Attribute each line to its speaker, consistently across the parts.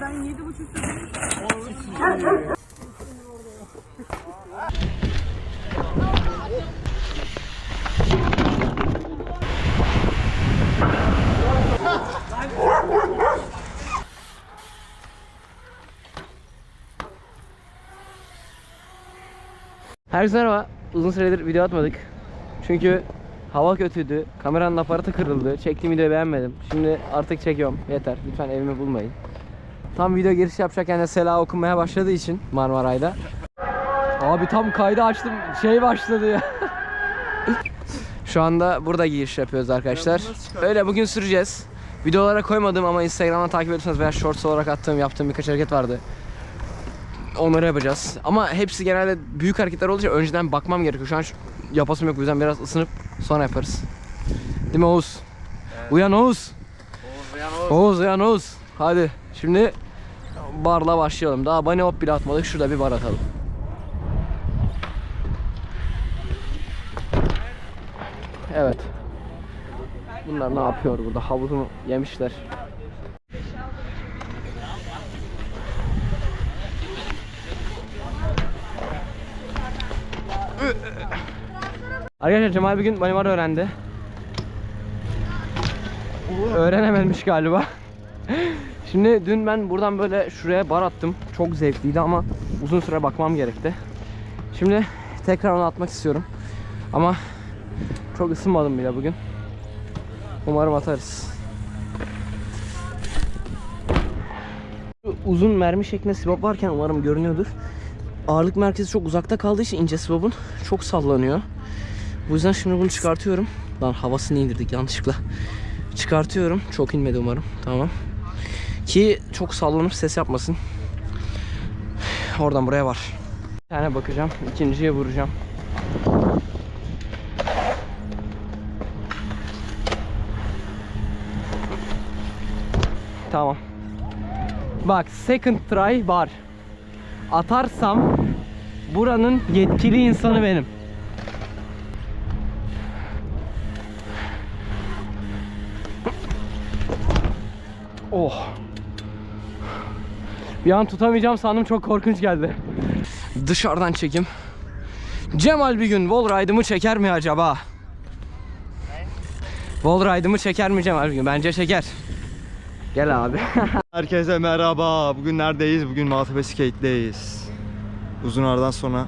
Speaker 1: Ben yedi buçuk.
Speaker 2: Herkese merhaba. Uzun süredir video atmadık. Çünkü hava kötüydü. Kameranın aparatı kırıldı. Çektiğim videoyu beğenmedim. Şimdi artık çekiyorum. Yeter. Lütfen evimi bulmayın. Tam video giriş yapacakken de Sela okunmaya başladığı için Marmaray'da. Abi tam kaydı açtım. Şey başladı ya. Şu anda burada giriş yapıyoruz arkadaşlar. Öyle bugün süreceğiz. Videolara koymadım ama Instagram'dan takip ediyorsanız veya shorts olarak attığım yaptığım birkaç hareket vardı. Onları yapacağız. Ama hepsi genelde büyük hareketler olduğu için önceden bakmam gerekiyor. Şu an şu- yapasım yok. O yüzden biraz ısınıp sonra yaparız. Değil mi Oğuz? Uyan Oğuz. Oğuz uyan Oğuz. Hadi şimdi barla başlayalım. Daha bunny hop bile atmadık. Şurada bir bar atalım. Evet. Bunlar ne yapıyor burada? Havuzumu yemişler. Arkadaşlar Cemal bir gün Banimar öğrendi. Öğrenememiş galiba. Şimdi dün ben buradan böyle şuraya bar attım. Çok zevkliydi ama uzun süre bakmam gerekti. Şimdi tekrar onu atmak istiyorum. Ama çok ısınmadım bile bugün. Umarım atarız. Uzun mermi şeklinde sibop varken umarım görünüyordur. Ağırlık merkezi çok uzakta kaldığı için ince sibopun çok sallanıyor. Bu yüzden şimdi bunu çıkartıyorum. Lan havasını indirdik yanlışlıkla. Çıkartıyorum. Çok inmedi umarım. Tamam. Ki çok sallanıp ses yapmasın. Oradan buraya var. Bir tane bakacağım. ikinciye vuracağım. Tamam. Bak second try var. Atarsam buranın yetkili insanı benim. Oh. Bir an tutamayacağım sandım çok korkunç geldi. Dışarıdan çekim. Cemal bir gün wall ride'ımı çeker mi acaba? Wall ride'ımı çeker mi Cemal bir gün? Bence çeker. Gel abi.
Speaker 3: Herkese merhaba. Bugün neredeyiz? Bugün Maltepe Skate'deyiz. Uzun aradan sonra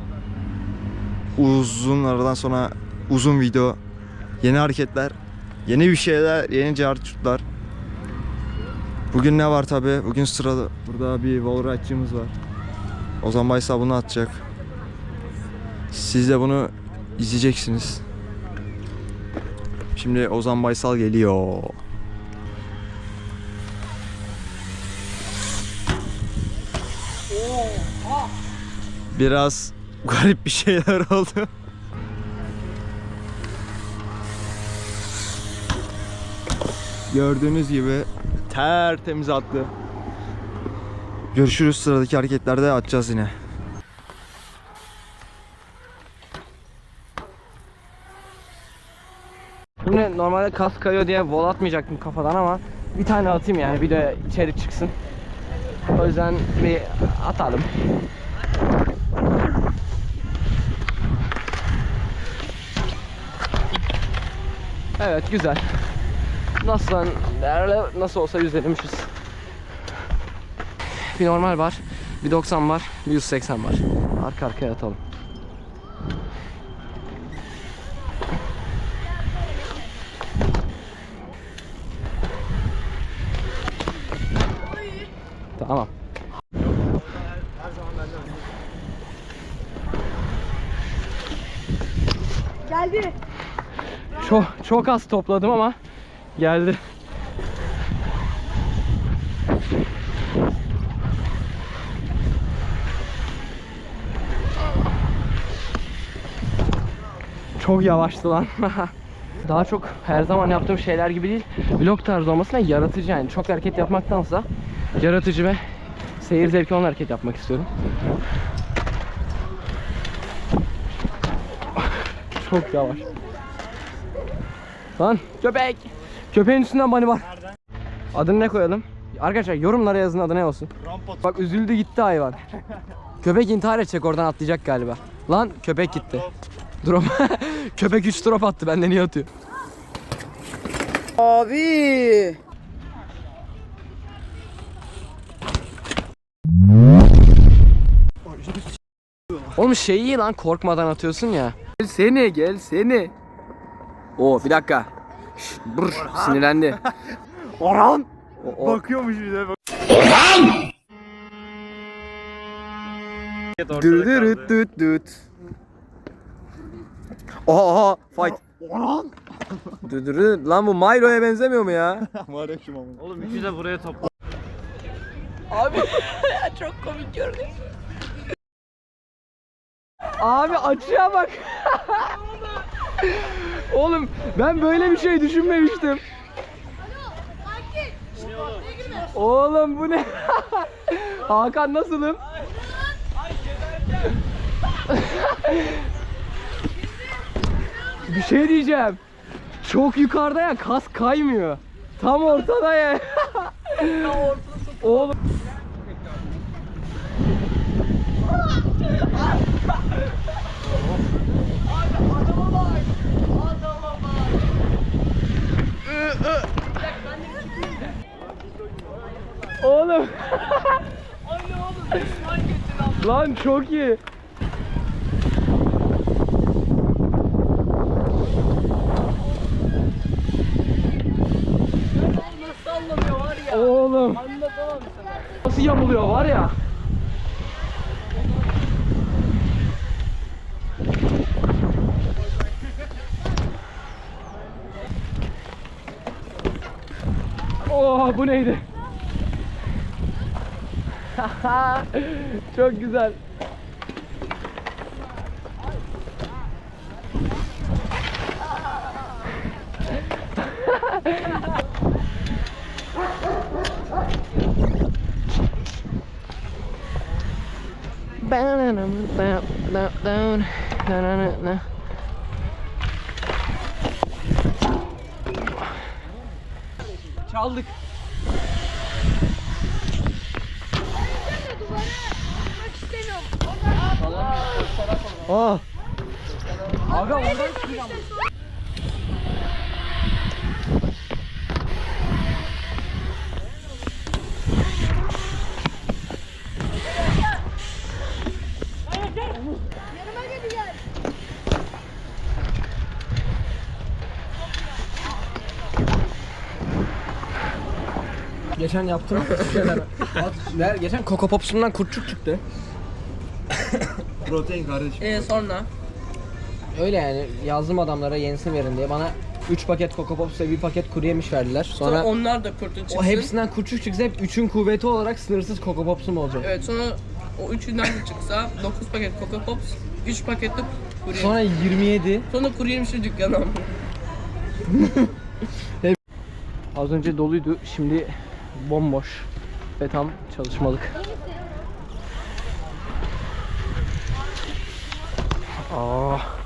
Speaker 3: uzun aradan sonra uzun video, yeni hareketler, yeni bir şeyler, yeni cartçutlar. Bugün ne var tabi? Bugün sırada burada bir wallride'cımız var. Ozan Baysal bunu atacak. Siz de bunu izleyeceksiniz. Şimdi Ozan Baysal geliyor. Biraz garip bir şeyler oldu. Gördüğünüz gibi tertemiz attı. Görüşürüz sıradaki hareketlerde atacağız yine.
Speaker 2: Şimdi normalde kas kayıyor diye vol atmayacaktım kafadan ama bir tane atayım yani bir de içerik çıksın. O yüzden bir atalım. Evet güzel. Nasıl nasıl olsa yüzlemişiz. Bir normal var, bir 90 var, bir 180 var. Arka arkaya atalım. Tamam.
Speaker 1: Geldi.
Speaker 2: Çok çok az topladım ama geldi. Çok yavaştı lan. Daha çok her zaman yaptığım şeyler gibi değil. Vlog tarzı olmasına yaratıcı yani. Çok hareket yapmaktansa yaratıcı ve seyir zevki olan hareket yapmak istiyorum. Çok yavaş. Lan köpek. Köpeğin üstünden bani var. Adını ne koyalım? Arkadaşlar yorumlara yazın adı ne olsun. Bak üzüldü gitti hayvan. köpek intihar edecek oradan atlayacak galiba. Lan köpek gitti. Drop. köpek 3 drop attı benden niye atıyor? Abi. Oğlum şey iyi lan korkmadan atıyorsun ya. Gel seni gel seni. Oo bir dakika. Şşt, brr, sinirlendi.
Speaker 3: Orhan!
Speaker 2: O- o-
Speaker 3: Bakıyormuş bir de.
Speaker 2: Dürürüt düt düt. Oha oha fight.
Speaker 3: Orhan!
Speaker 2: Dürürüt. Lan bu Milo'ya benzemiyor mu ya?
Speaker 3: Ya kim ama.
Speaker 4: Oğlum üçü de buraya topla.
Speaker 2: Abi çok komik gördüm. Abi açıya bak. Oğlum ben böyle bir şey düşünmemiştim. Oğlum bu ne? Hakan nasılım? bir şey diyeceğim. Çok yukarıda ya kas kaymıyor. Tam ortada ya. Oğlum. Lan çok iyi. Oğlum. Nasıl yamuluyor var ya. Oh bu neydi? Çok güzel. Çaldık.
Speaker 3: Ah!
Speaker 2: Aga oradan çıkacağım. Geçen yaptım şeyler. Geçen Coco Pops'umdan kurtçuk çıktı.
Speaker 3: Protein kardeşim.
Speaker 1: Ee, sonra?
Speaker 2: Öyle yani yazdım adamlara yenisini verin diye bana 3 paket Coco Pops ve bir paket kuru yemiş verdiler. Sonra,
Speaker 1: Sonra onlar da kurtun çıksın.
Speaker 2: o hepsinden kurtçuk çıksa hep 3'ün kuvveti olarak sınırsız Coco Pops'um olacak.
Speaker 1: Evet sonra o üçünden de çıksa 9 paket Coco Pops, 3 paket de kuru
Speaker 2: Sonra 27.
Speaker 1: Sonra kuru yemişli dükkanı ama.
Speaker 2: Az önce doluydu şimdi bomboş ve tam çalışmalık. Aa.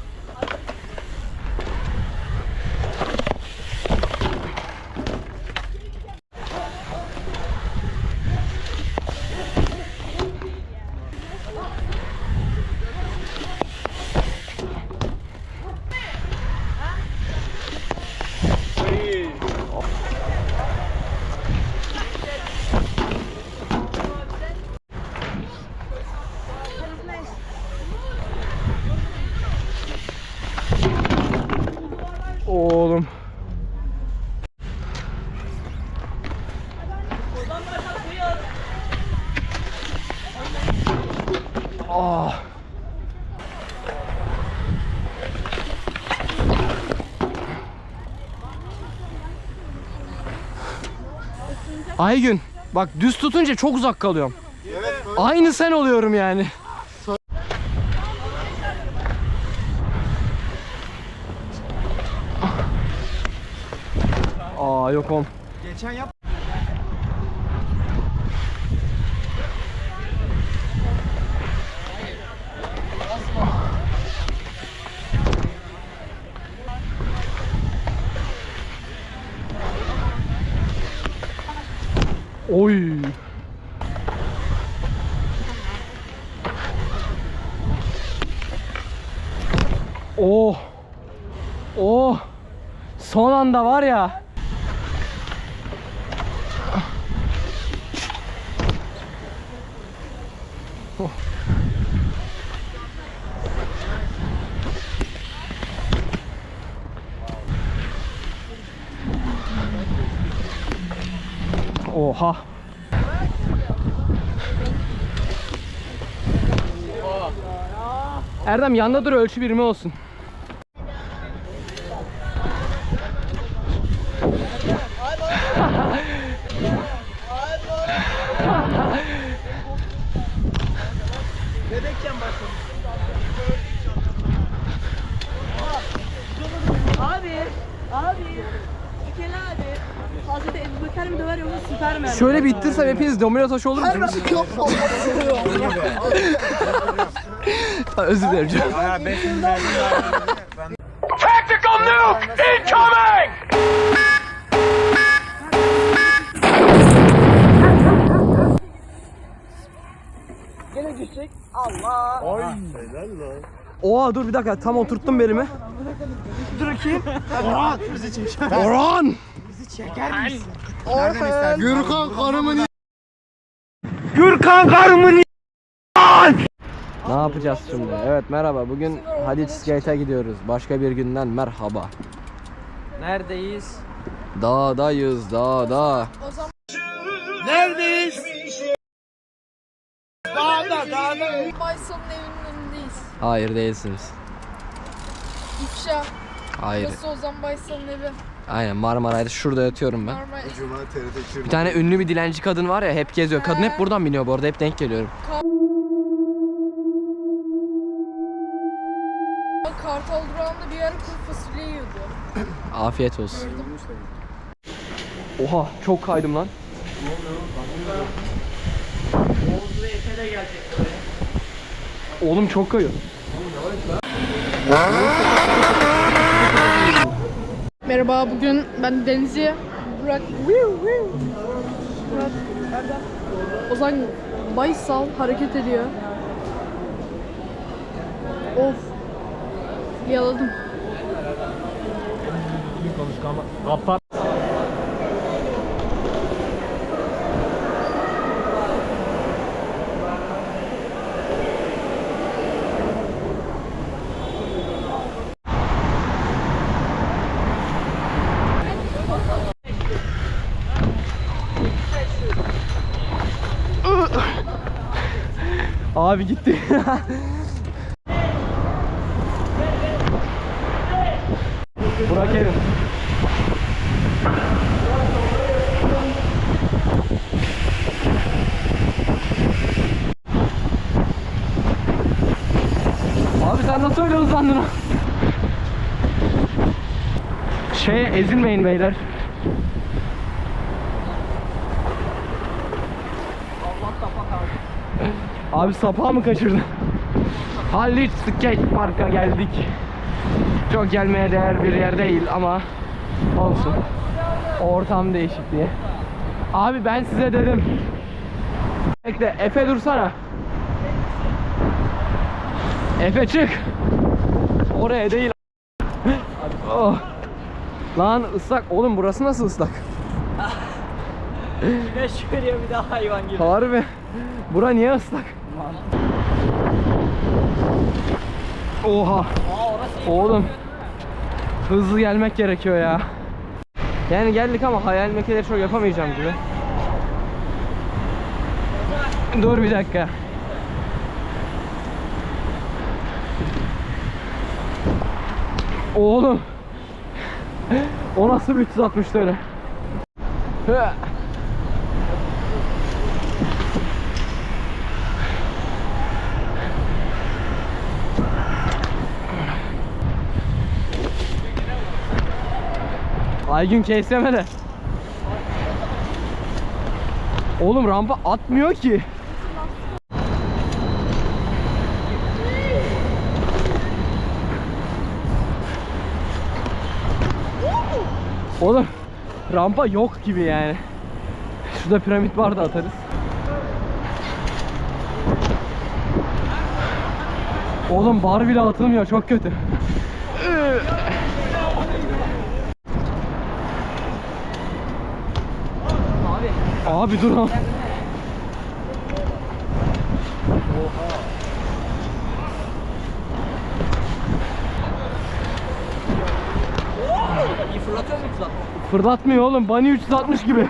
Speaker 2: Oğlum. Ah. Aygün bak düz tutunca çok uzak kalıyorum. Aynı sen oluyorum yani. Aa yok on.
Speaker 3: Geçen yap.
Speaker 2: Oy. Oh. Oh. Son anda var ya. Oh. Oha. Erdem yanda dur ölçü birimi olsun.
Speaker 1: Abi, abi. Ülkeli abi. Hazreti Ebu Bekir mi döver yoksa süper mi?
Speaker 2: İttirsem hepiniz domino taşı olur musunuz? Özür dilerim canım. Oha dur bir dakika tam oturttum belimi. Dur bakayım. Orhan bizi çek. Orhan!
Speaker 3: Gürkan karımın
Speaker 2: Gürkan karımın Ne yapacağız şimdi? Evet merhaba. Bugün Hadi Skate'e gidiyoruz. Başka bir günden merhaba.
Speaker 4: Neredeyiz?
Speaker 2: Dağdayız dağda.
Speaker 5: Baysal'ın evinin önündeyiz.
Speaker 2: Hayır değilsiniz.
Speaker 5: İfşa.
Speaker 2: Hayır.
Speaker 5: Burası Ozan Baysal'ın evi.
Speaker 2: Aynen Marmaray'da şurada yatıyorum ben.
Speaker 5: Normal.
Speaker 2: Bir tane ünlü bir dilenci kadın var ya hep geziyor. Kadın hep buradan biniyor bu arada hep denk geliyorum.
Speaker 5: Kartal durağında bir ara kuru fasulye yiyordu.
Speaker 2: Afiyet olsun. Oha çok kaydım lan. Oğlum çok kayıyor.
Speaker 5: Merhaba bugün ben Deniz'i Burak Burak Erdem Ozan Baysal hareket ediyor. Of. Yaladım.
Speaker 2: Abi gitti. Burak Erin. Abi sen nasıl öyle hızlandın? Şey ezilmeyin beyler. Abi sapağı mı kaçırdın? Halit Skate Park'a geldik. Çok gelmeye değer bir yer değil ama olsun. Ortam değişik diye. Abi ben size dedim. Bekle Efe dursana. Efe çık. Oraya değil. oh. Lan ıslak. Oğlum burası nasıl ıslak?
Speaker 4: Güneş görüyor bir daha hayvan gibi.
Speaker 2: Harbi. Bura niye ıslak? Oha. Oğlum. Hızlı gelmek gerekiyor ya. Yani geldik ama hayal mekileri çok yapamayacağım gibi. Dur bir dakika. Oğlum. O nasıl bir 360 öyle? Aygün kesleme de. Oğlum rampa atmıyor ki. Oğlum rampa yok gibi yani. Şurada piramit var da atarız. Oğlum bar bile atılmıyor çok kötü.
Speaker 4: Abi
Speaker 2: dur.
Speaker 4: İyi fırlatıyor mu fırlat?
Speaker 2: Fırlatmıyor oğlum. Bunny 360 gibi.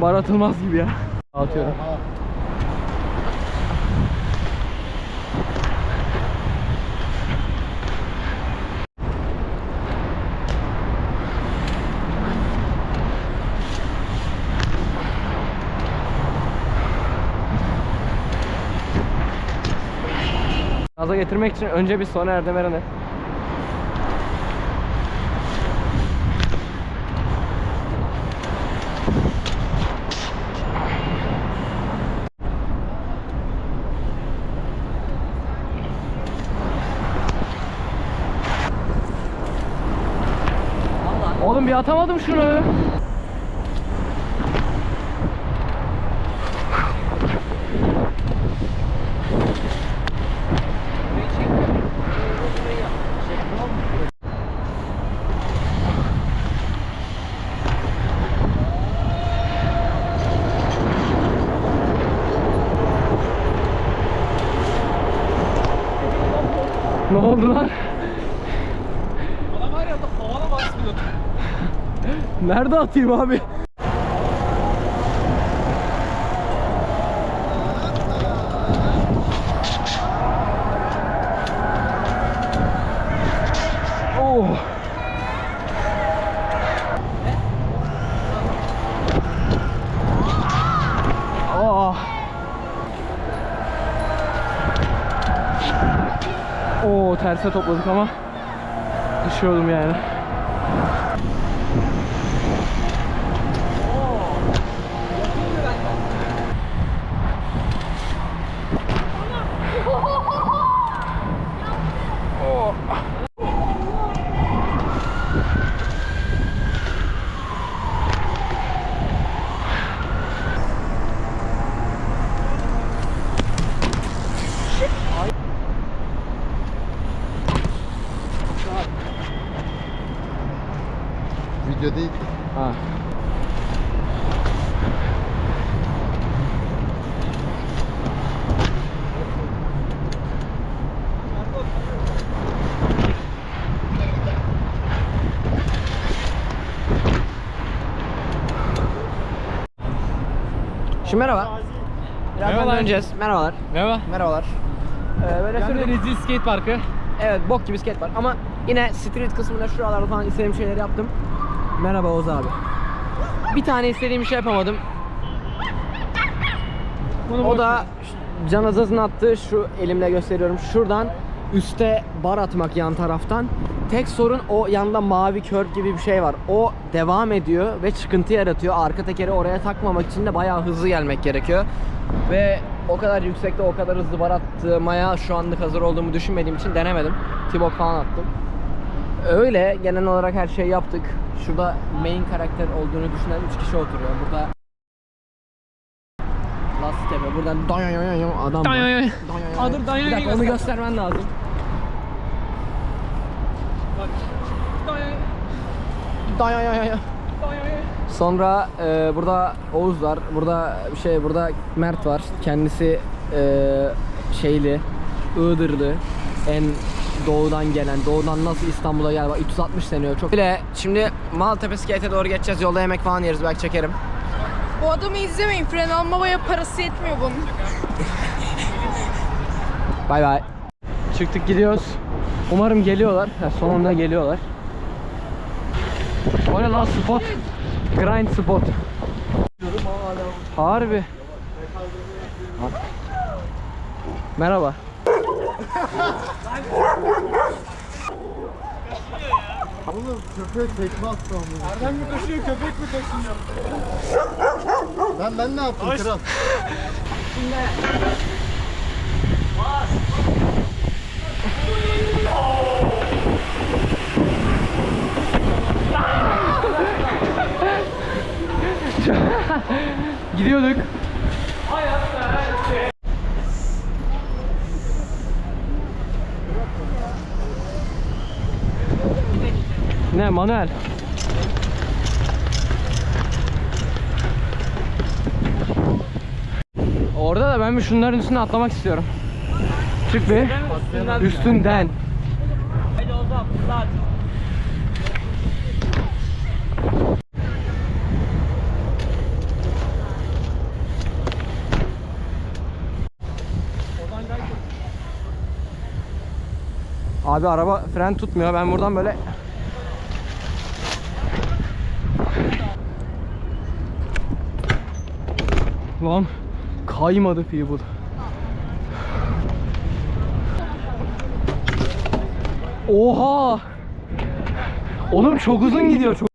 Speaker 2: Bar atılmaz gibi ya. Atıyorum. Gaza getirmek için önce bir sona Erdem Eren'e. Oğlum bir atamadım şunu. Ne oldu lan?
Speaker 4: Adam var ya havana basmıyor.
Speaker 2: Nerede atayım abi? Oh. Oh. Oo terse topladık ama düşüyordum yani. Şimdi merhaba. Birazdan
Speaker 4: Merhabalar.
Speaker 2: döneceğiz. Merhabalar.
Speaker 4: Merhaba.
Speaker 2: Merhabalar. Ee, böyle
Speaker 4: Yani
Speaker 2: söyleyeyim.
Speaker 4: Rezil Skate Parkı.
Speaker 2: Evet bok gibi skate var ama yine street kısmında şuralarda falan istediğim şeyleri yaptım. Merhaba Oğuz abi. Bir tane istediğim şey yapamadım. O da Can Azaz'ın attığı şu elimle gösteriyorum. Şuradan üste bar atmak yan taraftan. Tek sorun o yanda mavi kör gibi bir şey var. O devam ediyor ve çıkıntı yaratıyor. Arka tekeri oraya takmamak için de bayağı hızlı gelmek gerekiyor. Ve o kadar yüksekte o kadar hızlı bar attırmaya şu anlık hazır olduğumu düşünmediğim için denemedim. Tibok falan attım. Öyle genel olarak her şeyi yaptık. Şurada main karakter olduğunu düşünen 3 kişi oturuyor. Burada Last tepe. Buradan adam var.
Speaker 4: Dayan-
Speaker 2: Bir dakika onu
Speaker 4: göster.
Speaker 2: göstermen lazım. Dayan Sonra e, burada Oğuz var. Burada şey burada Mert var. Kendisi e, şeyli, Iğdırlı. En doğudan gelen, doğudan nasıl İstanbul'a gel bak 360 deniyor çok. Bile şimdi Maltepe Skate'e doğru geçeceğiz. Yolda yemek falan yeriz belki çekerim.
Speaker 5: Bu adamı izlemeyin. Fren almaya parası yetmiyor bunun.
Speaker 2: Bay bay. Çıktık gidiyoruz. Umarım geliyorlar. Ha, sonunda geliyorlar. O ne lan spot? Grind spot. Harbi. Ha. Merhaba.
Speaker 6: Oğlum köpeğe tekme attı ama.
Speaker 4: Nereden mi koşuyor köpek mi koşuyor?
Speaker 6: Ben ben ne yaptım kral? Gidiyorduk.
Speaker 2: Ne Manuel? Orada da ben bir şunların üstüne atlamak istiyorum. Çık bir. Üstünden. Abi araba fren tutmuyor. Ben buradan böyle Lan kaymadı Feeble. Oha! Oğlum çok uzun gidiyor çok.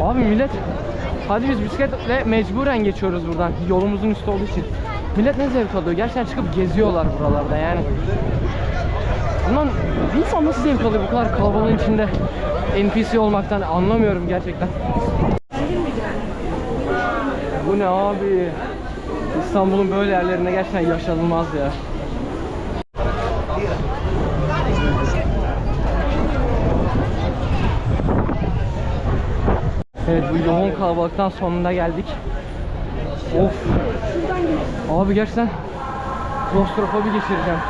Speaker 2: Abi millet Hadi biz bisikletle mecburen geçiyoruz buradan yolumuzun üstü olduğu için. Millet ne zevk alıyor? Gerçekten çıkıp geziyorlar buralarda yani. Bundan insan nasıl zevk alıyor bu kadar kalabalığın içinde NPC olmaktan anlamıyorum gerçekten. Bu ne abi? İstanbul'un böyle yerlerinde gerçekten yaşanılmaz ya. Evet bu yoğun kalabalıktan sonunda geldik. Of. Abi gerçekten klostrofobi geçireceğim.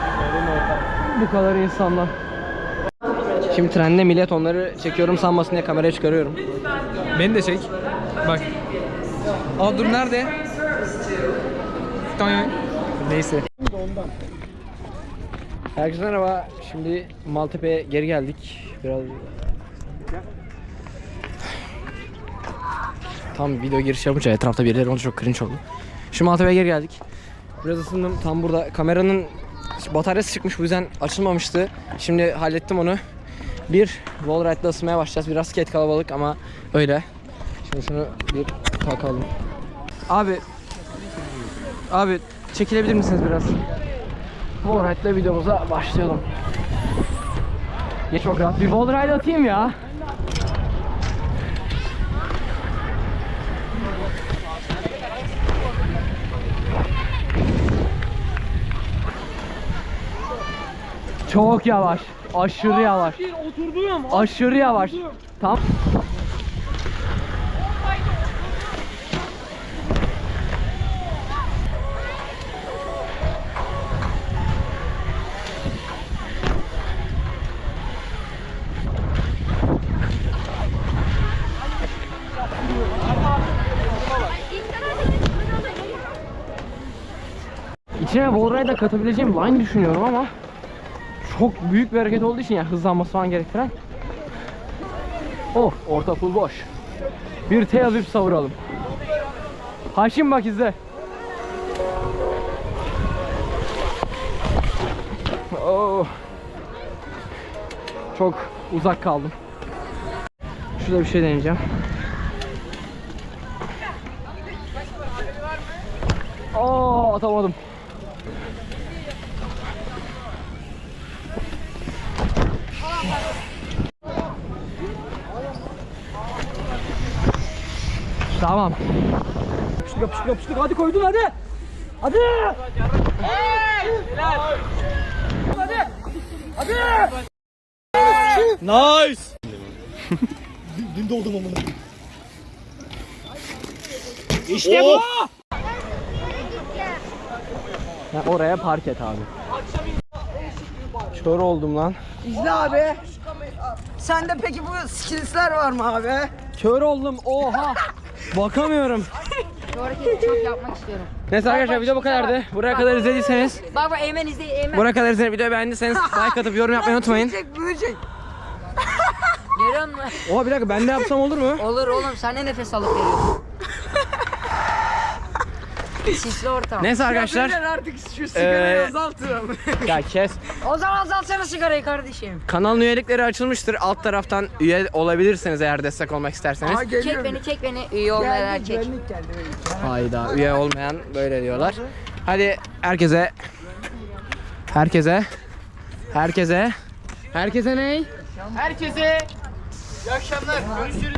Speaker 2: Bu kadar insanla. Şimdi trende millet onları çekiyorum sanmasın diye kameraya çıkarıyorum.
Speaker 4: Beni de çek. Bak. Aa dur nerede? Tamam.
Speaker 2: Neyse. Herkese merhaba. Şimdi Maltepe'ye geri geldik. Biraz Tam video giriş yapınca etrafta birileri olunca çok cringe oldu. Şu Maltepe'ye geri geldik. Biraz ısındım. Tam burada kameranın bataryası çıkmış bu yüzden açılmamıştı. Şimdi hallettim onu. Bir wallride'la ısınmaya başlayacağız. Biraz skate kalabalık ama öyle. Şimdi şunu bir takalım. Abi Abi çekilebilir misiniz biraz? Wallride'la videomuza başlayalım. Ya çok rahat. Bir wallride atayım ya. Çok yavaş. Aşırı yavaş. Aşırı yavaş. Tam. İçine Wallride'a katabileceğim line düşünüyorum ama çok büyük bir hareket olduğu için yani hızlanması falan gerektiren. Of orta full boş. Bir tail whip savuralım. Haşim bak izle. Oh. Çok uzak kaldım. Şurada bir şey deneyeceğim. Oo atamadım. Tamam. Yapıştık yapıştık yapıştık. Hadi koydun hadi. Hadi.
Speaker 3: Nice.
Speaker 2: İşte bu. Ya oraya park et abi. Kör oldum lan.
Speaker 7: İzle abi. Sende peki bu skillsler var mı abi?
Speaker 2: Kör oldum. Oha. Bakamıyorum.
Speaker 5: Çok yapmak istiyorum.
Speaker 2: Neyse arkadaşlar video bu kadardı. Buraya kadar izlediyseniz,
Speaker 7: Bak bak Eymen izle Eymen.
Speaker 2: buraya kadar izleyip videoyu beğendiyseniz like atıp yorum yapmayı unutmayın.
Speaker 7: Görüyor musun?
Speaker 2: Oha bir dakika ben de yapsam olur mu?
Speaker 7: Olur oğlum sen ne nefes alıp veriyorsun? Sisli ortam.
Speaker 2: Neyse arkadaşlar.
Speaker 7: artık şu
Speaker 2: sigarayı
Speaker 7: azaltın.
Speaker 2: Ya kes.
Speaker 7: o zaman azaltsana sigarayı kardeşim.
Speaker 2: Kanalın üyelikleri açılmıştır. Alt taraftan üye olabilirsiniz eğer destek olmak isterseniz.
Speaker 7: Çek beni çek beni üye olmayanlar çek.
Speaker 2: Hayda üye olmayan böyle diyorlar. Hadi herkese herkese herkese herkese ney?
Speaker 4: Herkese iyi akşamlar. Görüşürüz.